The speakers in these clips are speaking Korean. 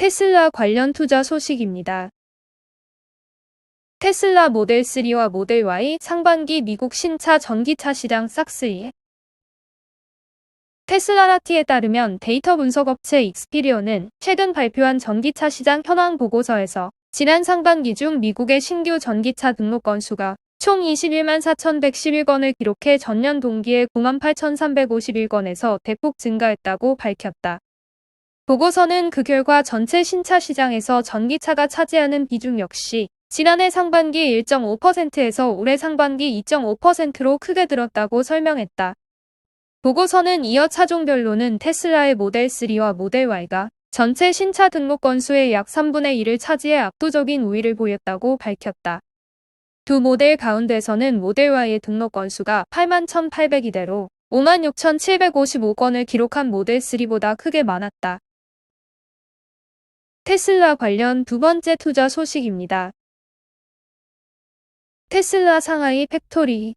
테슬라 관련 투자 소식입니다. 테슬라 모델 3와 모델 Y 상반기 미국 신차 전기차 시장 싹스이 테슬라 라티에 따르면 데이터 분석 업체 익스피리온은 최근 발표한 전기차 시장 현황 보고서에서 지난 상반기 중 미국의 신규 전기차 등록 건수가 총 21만 4,111건을 기록해 전년 동기의 9만 8,351건에서 대폭 증가했다고 밝혔다. 보고서는 그 결과 전체 신차 시장에서 전기차가 차지하는 비중 역시 지난해 상반기 1.5%에서 올해 상반기 2.5%로 크게 늘었다고 설명했다. 보고서는 이어 차종별로는 테슬라의 모델 3와 모델 Y가 전체 신차 등록 건수의 약 3분의 1을 차지해 압도적인 우위를 보였다고 밝혔다. 두 모델 가운데서는 모델 Y의 등록 건수가 8만 1,800이대로 5만 6,755건을 기록한 모델 3보다 크게 많았다. 테슬라 관련 두 번째 투자 소식입니다. 테슬라 상하이 팩토리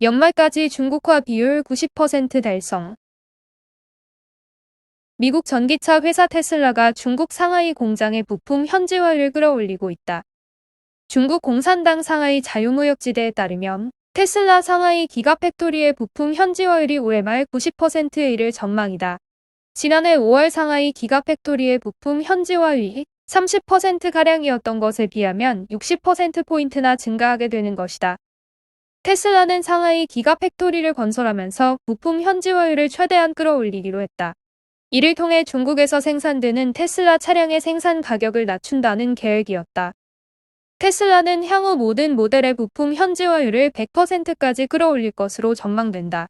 연말까지 중국화 비율 90% 달성 미국 전기차 회사 테슬라가 중국 상하이 공장의 부품 현지화를 끌어올리고 있다. 중국 공산당 상하이 자유무역지대에 따르면 테슬라 상하이 기가 팩토리의 부품 현지화율이 올해 말 90%에 이를 전망이다. 지난해 5월 상하이 기가팩토리의 부품 현지화율이 30%가량이었던 것에 비하면 60%포인트나 증가하게 되는 것이다. 테슬라는 상하이 기가팩토리를 건설하면서 부품 현지화율을 최대한 끌어올리기로 했다. 이를 통해 중국에서 생산되는 테슬라 차량의 생산 가격을 낮춘다는 계획이었다. 테슬라는 향후 모든 모델의 부품 현지화율을 100%까지 끌어올릴 것으로 전망된다.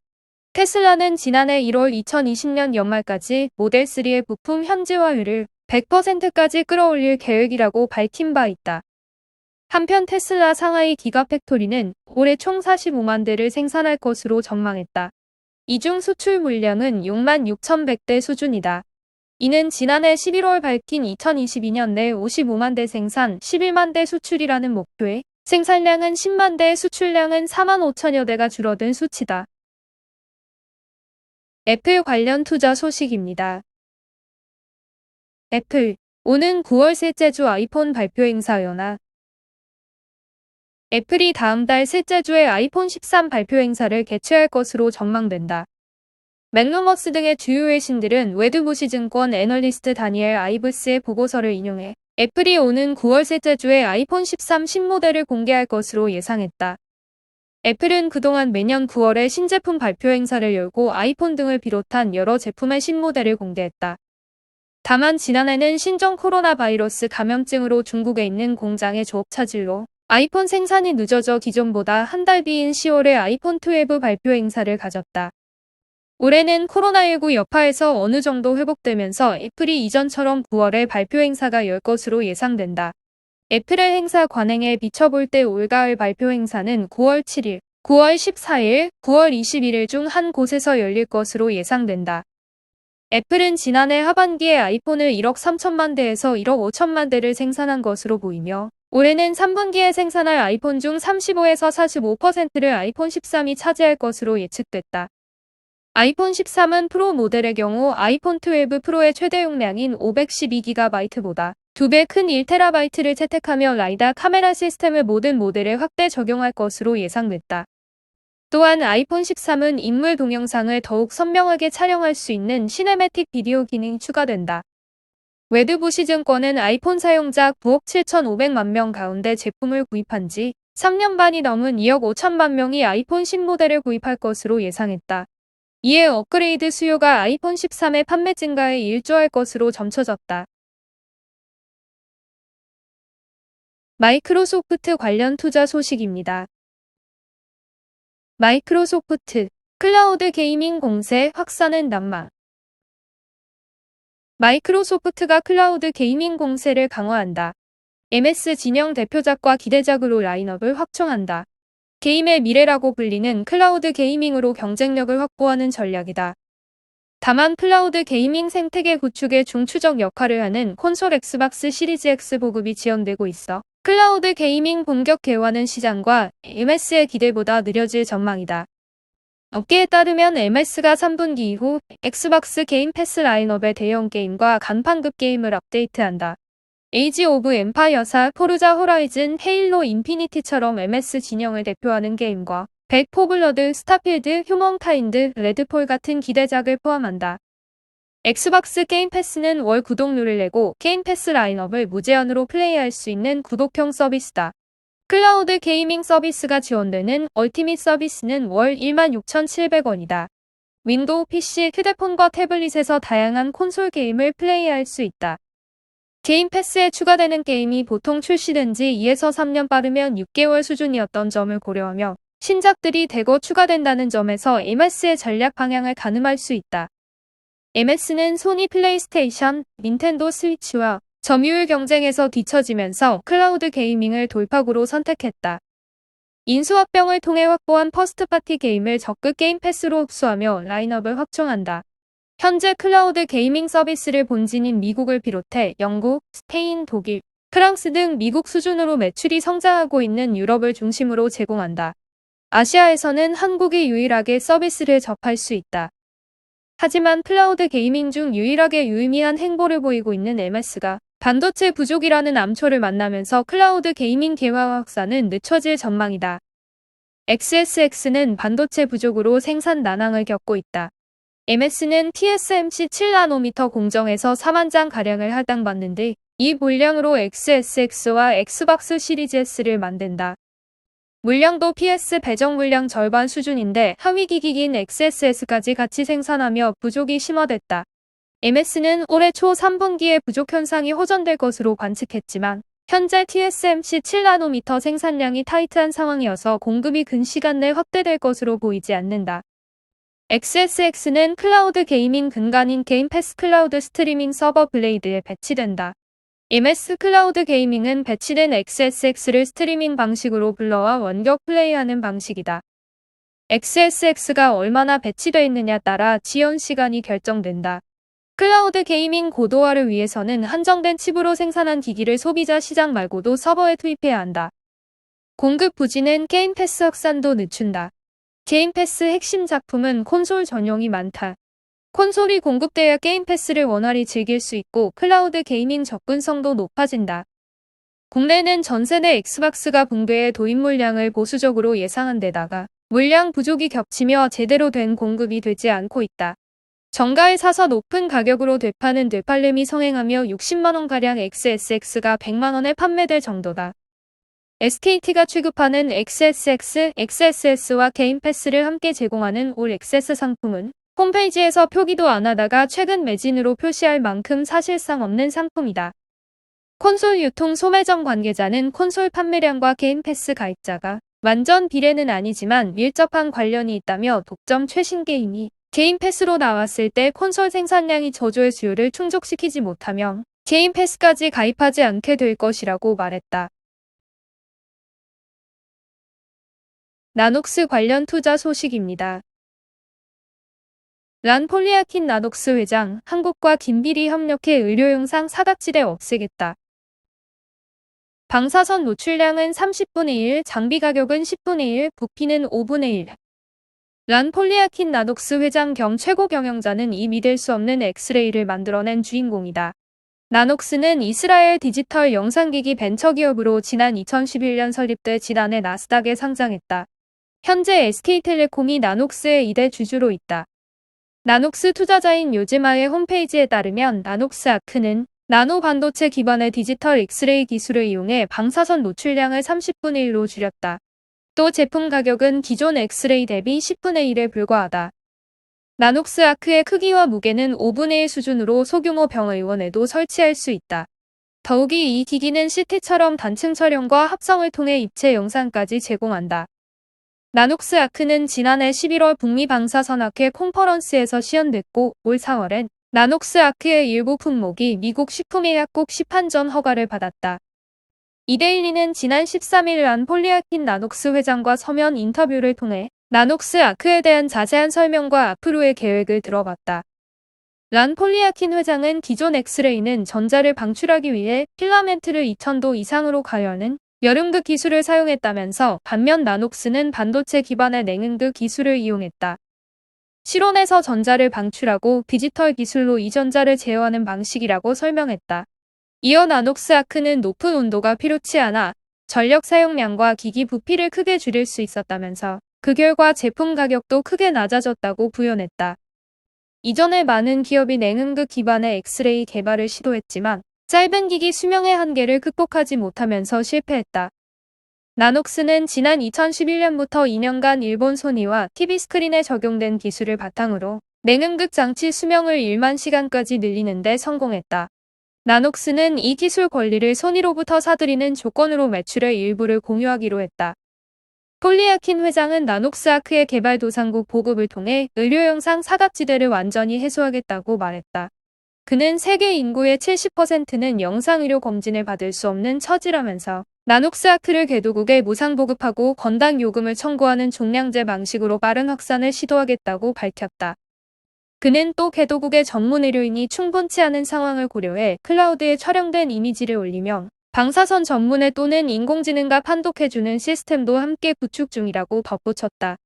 테슬라는 지난해 1월 2020년 연말까지 모델 3의 부품 현지화율을 100%까지 끌어올릴 계획이라고 밝힌 바 있다. 한편 테슬라 상하이 기가팩토리는 올해 총 45만 대를 생산할 것으로 전망했다. 이 중 수출 물량은 6만 6,100대 수준이다. 이는 지난해 11월 밝힌 2022년 내 55만 대 생산 11만 대 수출이라는 목표에 생산량은 10만 대 수출량은 4만 5천여 대가 줄어든 수치다. 애플 관련 투자 소식입니다. 애플, 오는 9월 셋째 주 아이폰 발표 행사 연하 애플이 다음 달 셋째 주에 아이폰 13 발표 행사를 개최할 것으로 전망된다. 맥루머스 등의 주요 외신들은 웨드부시증권 애널리스트 다니엘 아이브스의 보고서를 인용해 애플이 오는 9월 셋째 주에 아이폰 13 신모델을 공개할 것으로 예상했다. 애플은 그동안 매년 9월에 신제품 발표 행사를 열고 아이폰 등을 비롯한 여러 제품의 신모델을 공개했다. 다만 지난해는 신종 코로나 바이러스 감염증으로 중국에 있는 공장의 조업 차질로 아이폰 생산이 늦어져 기존보다 한 달 뒤인 10월에 아이폰 12 발표 행사를 가졌다. 올해는 코로나19 여파에서 어느 정도 회복되면서 애플이 이전처럼 9월에 발표 행사가 열 것으로 예상된다. 애플의 행사 관행에 비춰볼 때 올가을 발표 행사는 9월 7일, 9월 14일, 9월 21일 중 한 곳에서 열릴 것으로 예상된다. 애플은 지난해 하반기에 아이폰을 1억 3천만 대에서 1억 5천만 대를 생산한 것으로 보이며 올해는 3분기에 생산할 아이폰 중 35에서 45%를 아이폰 13이 차지할 것으로 예측됐다. 아이폰 13은 프로 모델의 경우 아이폰 12 프로의 최대 용량인 512GB보다 2배 큰 1TB를 채택하며 라이다 카메라 시스템을 모든 모델에 확대 적용할 것으로 예상됐다. 또한 아이폰 13은 인물 동영상을 더욱 선명하게 촬영할 수 있는 시네매틱 비디오 기능이 추가된다. 웨드부시 증권은 아이폰 사용자 9억 7,500만 명 가운데 제품을 구입한 지 3년 반이 넘은 2억 5천만 명이 아이폰 신모델을 구입할 것으로 예상했다. 이에 업그레이드 수요가 아이폰 13의 판매 증가에 일조할 것으로 점쳐졌다. 마이크로소프트 관련 투자 소식입니다. 마이크로소프트 클라우드 게이밍 공세 확산은 난마 마이크로소프트가 클라우드 게이밍 공세를 강화한다. MS 진영 대표작과 기대작으로 라인업을 확충한다. 게임의 미래라고 불리는 클라우드 게이밍으로 경쟁력을 확보하는 전략이다. 다만 클라우드 게이밍 생태계 구축에 중추적 역할을 하는 콘솔 엑스박스 시리즈 X 보급이 지연되고 있어 클라우드 게이밍 본격 개화는 시장과 MS의 기대보다 느려질 전망이다. 업계에 따르면 MS가 3분기 이후 엑스박스 게임 패스 라인업의 대형 게임과 간판급 게임을 업데이트한다. 에이지 오브 엠파이어사, 포르자 호라이즌, 헤일로 인피니티처럼 MS 진영을 대표하는 게임과 백 포블러드, 스타필드, 휴먼카인드, 레드폴 같은 기대작을 포함한다. 엑스박스 게임 패스는 월 구독료를 내고 게임 패스 라인업을 무제한으로 플레이할 수 있는 구독형 서비스다. 클라우드 게이밍 서비스가 지원되는 얼티밋 서비스는 월 16,700원이다. 윈도우 PC, 휴대폰과 태블릿에서 다양한 콘솔 게임을 플레이할 수 있다. 게임 패스에 추가되는 게임이 보통 출시된 지 2에서 3년 빠르면 6개월 수준이었던 점을 고려하며 신작들이 대거 추가된다는 점에서 MS의 전략 방향을 가늠할 수 있다. MS는 소니 플레이스테이션, 닌텐도 스위치와 점유율 경쟁에서 뒤처지면서 클라우드 게이밍을 돌파구로 선택했다. 인수합병을 통해 확보한 퍼스트파티 게임을 적극 게임 패스로 흡수하며 라인업을 확충한다. 현재 클라우드 게이밍 서비스를 본진인 미국을 비롯해 영국, 스페인, 독일, 프랑스 등 미국 수준으로 매출이 성장하고 있는 유럽을 중심으로 제공한다. 아시아에서는 한국이 유일하게 서비스를 접할 수 있다. 하지만 클라우드 게이밍 중 유일하게 유의미한 행보를 보이고 있는 MS가 반도체 부족이라는 암초를 만나면서 클라우드 게이밍 개화 확산은 늦춰질 전망이다. XSX는 반도체 부족으로 생산 난항을 겪고 있다. MS는 TSMC 7나노미터 공정에서 4만 장 가량을 할당받는데 이 물량으로 XSX와 엑스박스 시리즈 S를 만든다. 물량도 PS 배정 물량 절반 수준인데 하위 기기인 XSS까지 같이 생산하며 부족이 심화됐다. MS는 올해 초 3분기에 부족 현상이 호전될 것으로 관측했지만 현재 TSMC 7나노미터 생산량이 타이트한 상황이어서 공급이 근시간 내 확대될 것으로 보이지 않는다. XSX는 클라우드 게이밍 근간인 게임 패스 클라우드 스트리밍 서버 블레이드에 배치된다. MS 클라우드 게이밍은 배치된 XSX를 스트리밍 방식으로 불러와 원격 플레이하는 방식이다. XSX가 얼마나 배치되어 있느냐 따라 지연 시간이 결정된다. 클라우드 게이밍 고도화를 위해서는 한정된 칩으로 생산한 기기를 소비자 시장 말고도 서버에 투입해야 한다. 공급 부진은 게임 패스 확산도 늦춘다. 게임 패스 핵심 작품은 콘솔 전용이 많다. 콘솔이 공급돼야 게임 패스를 원활히 즐길 수 있고 클라우드 게이밍 접근성도 높아진다. 국내는 전세대 엑스박스가 붕괴해 도입 물량을 보수적으로 예상한 데다가 물량 부족이 겹치며 제대로 된 공급이 되지 않고 있다. 정가에 사서 높은 가격으로 되파는 되팔림이 성행하며 60만원가량 XSX가 100만원에 판매될 정도다. SKT가 취급하는 XSX, XSS와 게임 패스를 함께 제공하는 올 XS 상품은 홈페이지에서 표기도 안 하다가 최근 매진으로 표시할 만큼 사실상 없는 상품이다. 콘솔 유통 소매점 관계자는 콘솔 판매량과 게임 패스 가입자가 완전 비례는 아니지만 밀접한 관련이 있다며 독점 최신 게임이 게임 패스로 나왔을 때 콘솔 생산량이 저조의 수요를 충족시키지 못하면 게임 패스까지 가입하지 않게 될 것이라고 말했다. 나녹스 관련 투자 소식입니다. 란 폴리아킨 나녹스 회장, 한국과 긴밀히 협력해 의료용상 사각지대 없애겠다. 방사선 노출량은 30분의 1, 장비 가격은 10분의 1, 부피는 5분의 1. 란 폴리아킨 나녹스 회장 겸 최고 경영자는 이 믿을 수 없는 엑스레이를 만들어낸 주인공이다. 나녹스는 이스라엘 디지털 영상기기 벤처기업으로 지난 2011년 설립돼 지난해 나스닥에 상장했다. 현재 SK텔레콤이 나녹스의 2대 주주로 있다. 나녹스 투자자인 요즈마의 홈페이지에 따르면 나녹스 아크는 나노 반도체 기반의 디지털 엑스레이 기술을 이용해 방사선 노출량을 30분의 1로 줄였다. 또 제품 가격은 기존 엑스레이 대비 10분의 1에 불과하다. 나녹스 아크의 크기와 무게는 5분의 1 수준으로 소규모 병의원에도 설치할 수 있다. 더욱이 이 기기는 CT처럼 단층 촬영과 합성을 통해 입체 영상까지 제공한다. 나녹스 아크는 지난해 11월 북미 방사선학회 콘퍼런스에서 시연됐고 올 4월엔 나녹스 아크의 일부 품목이 미국 식품의약국 시판전 허가를 받았다. 이데일리는 지난 13일 안 폴리아킨 나녹스 회장과 서면 인터뷰를 통해 나녹스 아크에 대한 자세한 설명과 앞으로의 계획을 들어봤다. 란 폴리아킨 회장은 기존 엑스레이는 전자를 방출하기 위해 필라멘트를 2000도 이상으로 가열하는 여름극 기술을 사용했다면서 반면 나녹스는 반도체 기반의 냉응극 기술을 이용했다. 실온에서 전자를 방출하고 디지털 기술로 이 전자를 제어하는 방식이라고 설명했다. 이어 나녹스 아크는 높은 온도가 필요치 않아 전력 사용량과 기기 부피를 크게 줄일 수 있었다면서 그 결과 제품 가격도 크게 낮아졌다고 부연했다. 이전에 많은 기업이 냉응극 기반의 엑스레이 개발을 시도했지만 짧은 기기 수명의 한계를 극복하지 못하면서 실패했다. 나녹스는 지난 2011년부터 2년간 일본 소니와 TV 스크린에 적용된 기술을 바탕으로 냉응극 장치 수명을 1만 시간까지 늘리는데 성공했다. 나녹스는 이 기술 권리를 소니로부터 사들이는 조건으로 매출의 일부를 공유하기로 했다. 폴리아킨 회장은 나녹스 아크의 개발 도상국 보급을 통해 의료 영상 사각지대를 완전히 해소하겠다고 말했다. 그는 세계 인구의 70%는 영상 의료 검진을 받을 수 없는 처지라면서 나녹스 아크를 개도국에 무상 보급하고 건당 요금을 청구하는 종량제 방식으로 빠른 확산을 시도하겠다고 밝혔다. 그는 또 개도국의 전문 의료인이 충분치 않은 상황을 고려해 클라우드에 촬영된 이미지를 올리며 방사선 전문에 또는 인공지능과 판독해주는 시스템도 함께 구축 중이라고 덧붙였다.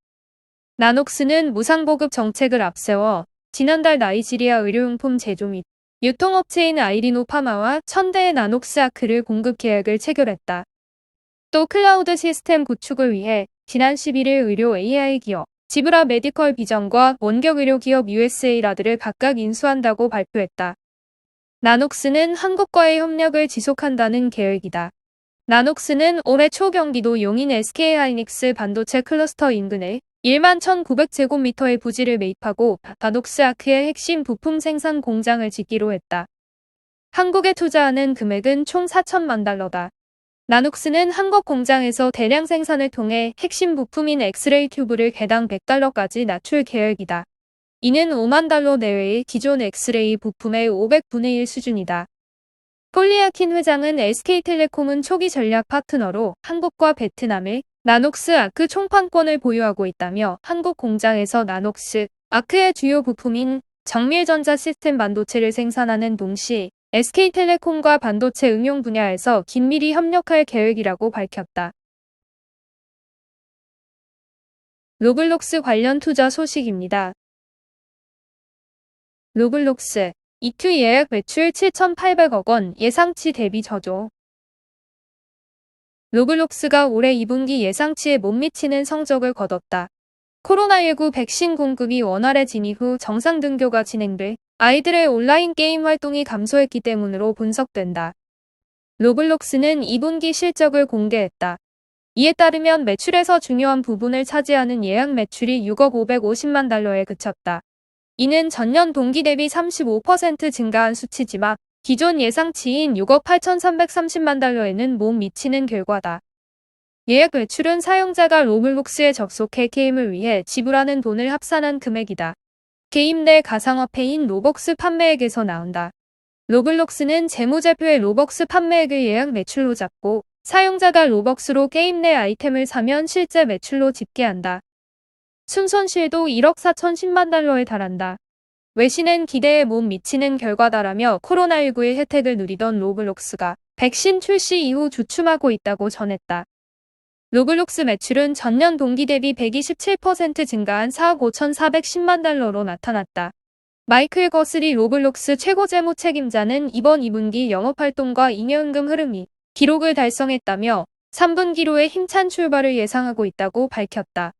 나녹스는 무상보급 정책을 앞세워 지난달 나이지리아 의료용품 제조 및 유통업체인 아이리노 파마와 천대의 나녹스 아크를 공급 계약을 체결했다. 또 클라우드 시스템 구축을 위해 지난 11일 의료 AI 기업 지브라 메디컬 비전과 원격 의료 기업 USA 라드를 각각 인수한다고 발표했다. 나녹스는 한국과의 협력을 지속한다는 계획이다. 나녹스는 올해 초 경기도 용인 SK하이닉스 반도체 클러스터 인근에 1만 1,900제곱미터의 부지를 매입하고 나녹스 아크의 핵심 부품 생산 공장을 짓기로 했다. 한국에 투자하는 금액은 총 4천만 달러다. 나눅스는 한국 공장에서 대량 생산을 통해 핵심 부품인 엑스레이 튜브를 개당 100달러까지 낮출 계획이다. 이는 5만 달러 내외의 기존 엑스레이 부품의 500분의 1 수준이다. 폴리아킨 회장은 SK텔레콤은 초기 전략 파트너로 한국과 베트남에 나녹스 아크 총판권을 보유하고 있다며 한국 공장에서 나녹스 아크의 주요 부품인 정밀전자 시스템 반도체를 생산하는 동시 SK텔레콤과 반도체 응용 분야에서 긴밀히 협력할 계획이라고 밝혔다. 로블록스 관련 투자 소식입니다. 로블록스 이투 예약 매출 7,800억 원 예상치 대비 저조. 로블록스가 올해 2분기 예상치에 못 미치는 성적을 거뒀다. 코로나19 백신 공급이 원활해진 이후 정상 등교가 진행돼 아이들의 온라인 게임 활동이 감소했기 때문으로 분석된다. 로블록스는 2분기 실적을 공개했다. 이에 따르면 매출에서 중요한 부분을 차지하는 예약 매출이 6억 550만 달러에 그쳤다. 이는 전년 동기 대비 35% 증가한 수치지만 기존 예상치인 6억 8,330만 달러에는 못 미치는 결과다. 예약 매출은 사용자가 로블록스에 접속해 게임을 위해 지불하는 돈을 합산한 금액이다. 게임 내 가상화폐인 로벅스 판매액에서 나온다. 로블록스는 재무제표의 로벅스 판매액을 예약 매출로 잡고 사용자가 로벅스로 게임 내 아이템을 사면 실제 매출로 집계한다. 순손실도 1억 4천 10만 달러에 달한다. 외신은 기대에 못 미치는 결과다라며 코로나19의 혜택을 누리던 로블록스가 백신 출시 이후 주춤하고 있다고 전했다. 로블록스 매출은 전년 동기 대비 127% 증가한 4억 5,410만 달러로 나타났다. 마이클 거스리 로블록스 최고 재무 책임자는 이번 2분기 영업활동과 잉여임금 흐름이 기록을 달성했다며 3분기로의 힘찬 출발을 예상하고 있다고 밝혔다.